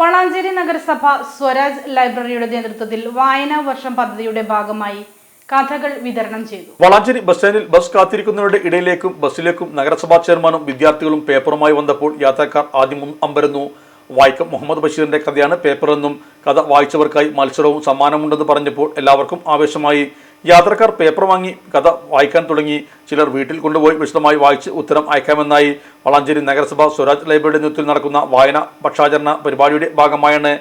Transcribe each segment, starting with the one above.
വളാഞ്ചേരി നഗരസഭ സ്വരാജ് ലൈബ്രറിയുടെ നേതൃത്വത്തിൽ വായനാ വർഷം പദ്ധതിയുടെ ഭാഗമായി കഥകൾ വിതരണം ചെയ്തു. വളാഞ്ചേരി ബസ് സ്റ്റാൻഡിൽ ബസ് കാത്തിരിക്കുന്നവരുടെ ഇടയിലേക്കും ബസ്സിലേക്കും നഗരസഭാ ചെയർമാനും വിദ്യാർത്ഥികളും പേപ്പറുമായി വന്നപ്പോൾ യാത്രക്കാർ ആദ്യം അമ്പരുന്നു. വായിക്കം മുഹമ്മദ് ബഷീറിന്റെ കഥയാണ് പേപ്പറെന്നും കഥ വായിച്ചവർക്കായി മത്സരവും സമ്മാനമുണ്ടെന്ന് പറഞ്ഞപ്പോൾ എല്ലാവർക്കും ആവേശമായി. യാത്രക്കാർ പേപ്പർ വാങ്ങി കഥ വായിക്കാൻ തുടങ്ങി. ചിലർ വീട്ടിൽ കൊണ്ടുപോയി വിശദമായി വായിച്ച് ഉത്തരം അയക്കാമെന്നായി വളാഞ്ചേരി നഗരസഭ സ്വരാജ് ലൈബ്രറിയുടെ നേതൃത്വത്തിൽ നടക്കുന്ന വായന പക്ഷാചരണ പരിപാടിയുടെ ഭാഗമായാണ്.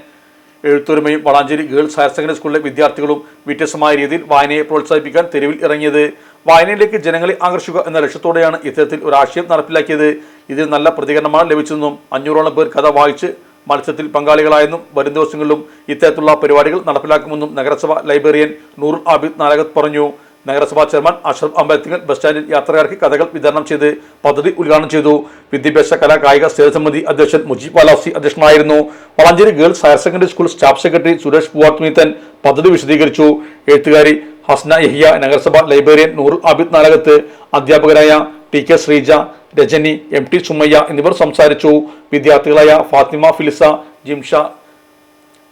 എഴുത്തൊരുമയും വളാഞ്ചേരി ഗേൾസ് ഹയർ സെക്കൻഡറി സ്കൂളിലെ വിദ്യാർത്ഥികളും വ്യത്യസ്തമായ രീതിയിൽ വായനയെ പ്രോത്സാഹിപ്പിക്കാൻ തെരുവിൽ ഇറങ്ങിയത്. വായനയിലേക്ക് ജനങ്ങളെ ആകർഷിക്കുക എന്ന ലക്ഷ്യത്തോടെയാണ് ഇത്തരത്തിൽ ഒരാശയം നടപ്പിലാക്കിയത്. ഇതിൽ നല്ല പ്രതികരണമാണ് ലഭിച്ചതെന്നും അഞ്ഞൂറോളം പേർ കഥ വായിച്ച് മത്സരത്തിൽ പങ്കാളികളായെന്നും വരും ദിവസങ്ങളിലും ഇത്തരത്തിലുള്ള പരിപാടികൾ നടപ്പിലാക്കുമെന്നും നഗരസഭ ലൈബ്രറിയൻ നൂർ ആബിദ് നാലകത്ത് പറഞ്ഞു. നഗരസഭാ ചെയർമാൻ അഷ്റഫ് അംബേദ്കർ ബസ് സ്റ്റാൻഡിൽ യാത്രക്കാർക്ക് കഥകൾ വിതരണം ചെയ്ത് പദ്ധതി ഉദ്ഘാടനം ചെയ്തു. വിദ്യാഭ്യാസ കലാ കായിക സ്ഥിര സമിതി അധ്യക്ഷൻ മുജീബ് വാലാസി അധ്യക്ഷനായിരുന്നു. Valanchery girls higher secondary school staff secretary Suresh Poovathumeethan പദ്ധതി വിശദീകരിച്ചു. എഴുത്തുകാരി ഹസ്ന യഹിയ നഗരസഭ ലൈബ്രറിയൻ നൂർ അബിദ് നാലകത്ത് അധ്യാപകരായ T K Sreeja Rajani M T Sumayya എന്നിവർ സംസാരിച്ചു. വിദ്യാർത്ഥികളായ ഫാത്തിമ ഫിലിസ ജിംഷ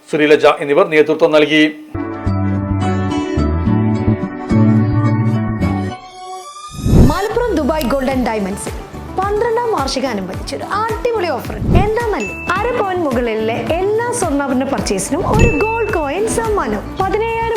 ശ്രീലജ എന്നിവർ നേതൃത്വം നൽകി. മലപ്പുറം ദുബായ് ഗോൾഡൻ ഡയമണ്ട്സ് പന്ത്രണ്ടാം വാർഷികാനുബന്ധിച്ച് അടിപൊളി ഓഫർ എന്താന്നല്ലേ അര പോയിന്റ് മുകളിലെ എല്ലാ സ്വർണാഭരണ പർച്ചേസിനും ഒരു ഗോൾഡ് കോയിൻ സമ്മാനം. പതിനയ്യായിരം